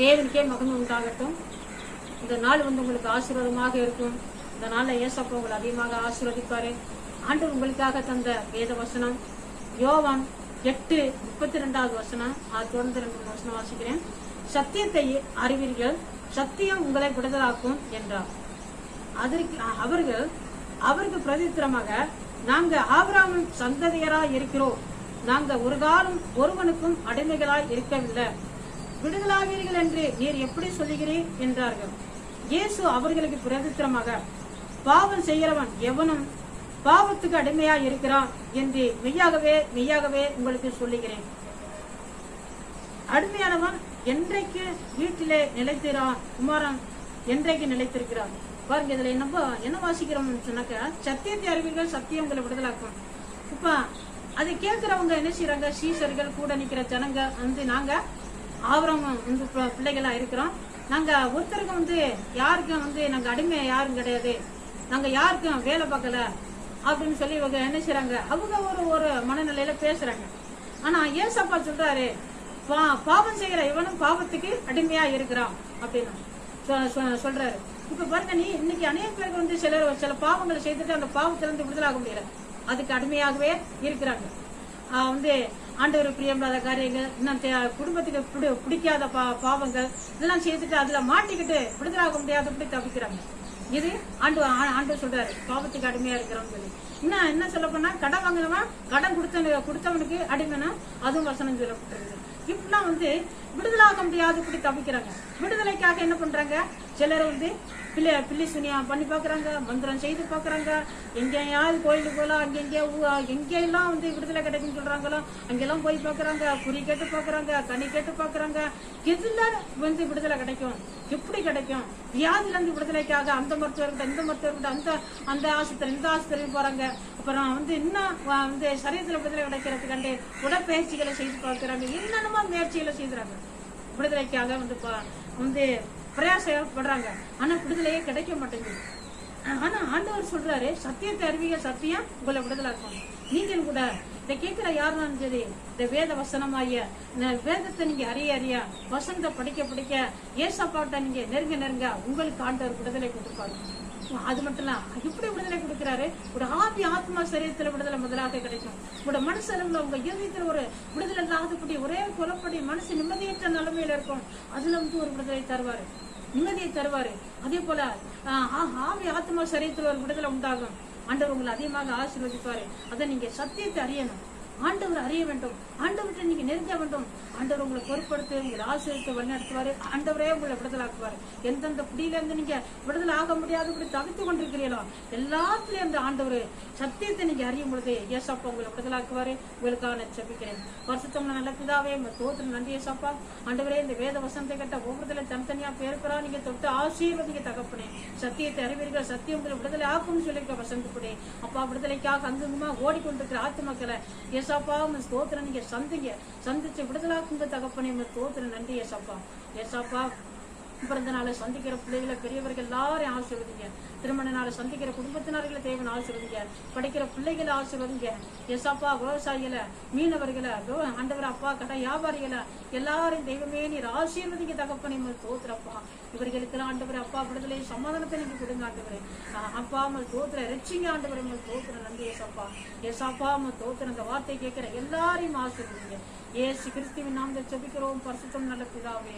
தேவனுக்கே மகிமை உண்டாகட்டும்? இந்த நாள் வந்து உங்களுக்கு ஆசீர்வாதமாக இருக்கும். இந்த நாள்ல ஏசப்பா உங்களை அதிகமாக ஆசீர்வதிப்பார். ஆண்டு உங்களுக்காக தந்த வேத வசனம். யோவான் எட்டு முப்பத்தி ரெண்டாவது வசனம். அது தொடர்ந்து ரெண்டு மூணு வசனம் வாசிக்கிறேன். சத்தியத்தை அறிவீர்கள் சத்தியம் உங்களை விடுதலாக்கும் என்றார். அதற்கு அவர்கள் அவருக்கு பிரதித்திரமாக நாங்க ஆபிராமின் சந்ததியராய் இருக்கிறோம். நாங்க ஒரு காலம் ஒருவனுக்கும் அடிமைகளாய் இருக்கவில்லை. விடுதலாவீர்கள் என்று நீர் எப்படி சொல்லுகிறீர்? என்றார்கள். இயேசு அவர்களுக்கு பிரதித்திரமாக பாவம் செய்கிறவன் எவனும் பாவத்துக்கு அடிமையா இருக்கிறான் என்று மெய்யாகவே மெய்யாகவே உங்களுக்கு சொல்லுகிறேன். அடிமையானவன் என்றைக்கு வீட்டிலே நிலைத்திறான் குமாரன் என்றைக்கு நிலைத்திருக்கிறான்? பாருங்க இதுல என்ன என்ன வாசிக்கிறோம்னு சொன்னாக்க சத்தியத்தை அறிவீர்கள் சத்தியம் உங்களை விடுதலாக்கும். இப்ப அதை கேட்கிறவங்க என்ன செய்யறாங்க சீசர்கள் கூட நிக்கிற ஜனங்க வந்து நாங்க ஆவரம் வந்து பிள்ளைகளாக பிள்ளைகளா இருக்கிறோம். நாங்க ஒருத்தருக்கும் வந்து யாருக்கும் வந்து நாங்க அடிமை யாரும் கிடையாது. நாங்க யாருக்கும் வேலை பார்க்கல அப்படின்னு சொல்லி இவங்க என்ன செய்கிறாங்க அவங்க ஒரு ஒரு மனநிலையில பேசுறாங்க. ஆனா ஏசப்பா சொல்றாரு பா- பாவம் செய்யற இவனும் பாவத்துக்கு அடிமையா இருக்கிறான் அப்படின்னு சொ- சொ- சொல்றாரு. இப்ப பாருங்க நீ இன்னைக்கு அநேக பேருக்கு வந்து சிலர் சில பாவங்களை செய்துட்டு அந்த பாவத்திலிருந்து விடுதலாக முடியல. அதுக்கு அடிமையாகவே இருக்கிறாங்க. வந்து ஆண்டவர் பிரியமில்லாத காரியங்கள் இன்னும் தே- குடும்பத்துக்கு பிடி- பிடிக்காத பா- பாவங்கள் இதெல்லாம் செய்துட்டு அதுல மாட்டிக்கிட்டு விடுதலாக முடியாதபடி தவிக்கிறாங்க. இது ஆண்டு ஆண்டு சொல்றாரு பாவத்துக்கு அடிமையா இருக்கிறோம்னு சொல்லி. இன்னும் என்ன சொல்ல போனா கடன் வாங்கினவன் கடன் கொடுத்த கொடுத்தவனுக்கு அடிமைனா அதுவும் வசனம் சொல்லப்பட்டிருக்கு இப்பெல்லாம் வந்து விடுதலாக முடியாதபடி தவிக்கிறாங்க. விடுதலைக்காக என்ன பண்றாங்க? சிலர் வந்து பிள்ளை பிள்ளை சுனியா பண்ணி பாக்குறாங்க மந்திரம் செய்து பாக்குறாங்க. எங்கேயாவது கோயிலுக்கு போகலாம் அங்கெங்கே எங்கெல்லாம் வந்து விடுதலை கிடைக்கும்னு சொல்றாங்களோ அங்கெல்லாம் போய் பாக்குறாங்க. குறி கேட்டு பாக்குறாங்க கனி கேட்டு பாக்குறாங்க. எதுல வந்து விடுதலை கிடைக்கும்? எப்படி கிடைக்கும்? வியாதில இருந்து விடுதலைக்காக அந்த மருத்துவர்கிட்ட இந்த மருத்துவர்கிட்ட அந்த அந்த ஆஸ்பத்திரி இந்த ஆஸ்பத்திரி போறாங்க. அப்புறம் வந்து இன்னும் வந்து சரீரத்துல விடுதலை கிடைக்கிறதுக்காண்டி உடற்பயிற்சிகளை செய்து பார்க்கறாங்க என்னென்னமோ முயற்சிகளை செய்யறாங்க விடுதலைக்காக வந்து ப- வந்து பிரயாசப்படுறாங்க. ஆனா விடுதலையே கிடைக்க மாட்டேங்குது. ஆனா ஆண்டவர் சொல்றாரு சத்தியத்தை அறிவிக்க சத்தியம் உங்களை விடுதலாக்கும் நீங்கள் கூட இதை கேட்கிற யாருனாலும் சரி இந்த வேத வசனமாய வேதத்தை நீங்க அறிய அறிய வசனத்தை படிக்க படிக்க ஏசப்பாட்ட நீங்க நெருங்க நெருங்க உங்களுக்கு ஆண்டவர் விடுதலை கொடுப்பாரு. அது மட்டும் இல்ல எப்படி விடுதலை கொடுக்கிறாரு? ஒரு ஆவி ஆத்மா சரீரத்துல விடுதலை முதலாக கிடைக்கும். உங்களோட மனசுல உங்க இறுதியத்துல ஒரு விடுதலை இல்லாதபடி ஒரே குலப்படி மனசு நிம்மதியற்ற நிலைமையில இருக்கும். அதுல வந்து ஒரு விடுதலை தருவாரு. நிம்மதியை தருவாரு. அதே போல ஆஹ், ஆவி ஆத்மா சரீரத்துல ஒரு விடுதலை உண்டாகும். ஆண்டவர் உங்களை அதிகமாக ஆசீர்வதிப்பாரு. அதை நீங்க சத்தியத்தை அறியணும். ஆண்டவர் அறிய வேண்டும். ஆண்டவர்கிட்ட நீங்க நெருங்க வேண்டும். ஆண்டவர் உங்களை பொருட்படுத்து உங்களை ஆசிரியத்தை வழிநடத்துவாரு. ஆண்டவரே உங்களை விடுதலாக்குவாரு. எந்தெந்த பிடியிலேருந்து நீங்கள் நீங்க விடுதலை ஆக முடியாது இப்படி தவித்து கொண்டிருக்கிறீங்களோ எல்லாத்துலயும் அந்த ஆண்டவர் சத்தியத்தை நீங்க அறியும் பொழுது ஏசப்பா உங்களை விடுதலாக்குவாரு. உங்களுக்காக நான் செபிக்கிறேன் வருஷத்தம் நல்ல பிதாவே உங்க தோத்திரம் நன்றி ஏசப்பா. ஆண்டவரே இந்த வேத வசந்தை கட்ட ஒவ்வொருத்தல தனித்தனியா பேருக்கிறா நீங்க தொட்டு ஆசீர்வதிங்க தகப்பனே. சத்தியத்தை அறிவீர்கள் சத்தியம் உங்களை விடுதலை ஆக்கும்னு சொல்லியிருக்க வசந்தப்படி அப்பா விடுதலைக்காக அங்குமா ஓடிக்கொண்டிருக்கிற ஆத்துமக்களை ஏசாப்பா உங்க ஸ்தோத்திரம் நீங்க சந்திங்க. சந்திச்சு விடுதலாக்குங்க தகப்பனே உங்க ஸ்தோத்திரம் நன்றி ஏசாப்பா. ஏசாப்பா பிறந்த நாளை சந்திக்கிற பிள்ளைகளை பெரியவர்கள் எல்லாரையும் ஆசிர்வதிங்க. திருமண நாளை சந்திக்கிற குடும்பத்தினர்களை தேவன் ஆசிர்வதிங்க. படிக்கிற பிள்ளைகளை ஆசிர்வதிங்க. எஸ்அப்பா விவசாயிகளை மீனவர்களை ஆண்டவர் அப்பா கடை வியாபாரிகளை எல்லாரையும் தெய்வமே நீர் ஆசீர்வதிங்க தகப்பனை உங்கள் தோத்துறப்பா இவர்களுக்கு ஆண்டவர் அப்பா விடுதலை சமாதானத்தை நீங்க கொடுங்க ஆண்டவர். ஆஹ் அப்பா அம்மா தோத்துற ரெச்சிங்க ஆண்டவர் உங்கள் தோத்துற நன்றி ஏசப்பா. ஏசப்பா அம்மா தோத்துற அந்த வார்த்தை கேட்கிற எல்லாரையும் ஆசிர்வதிங்க. ஏசு கிறிஸ்துவின் நாம் செபிக்கிறோம் பரிசுத்தம் நல்ல பிதாவே.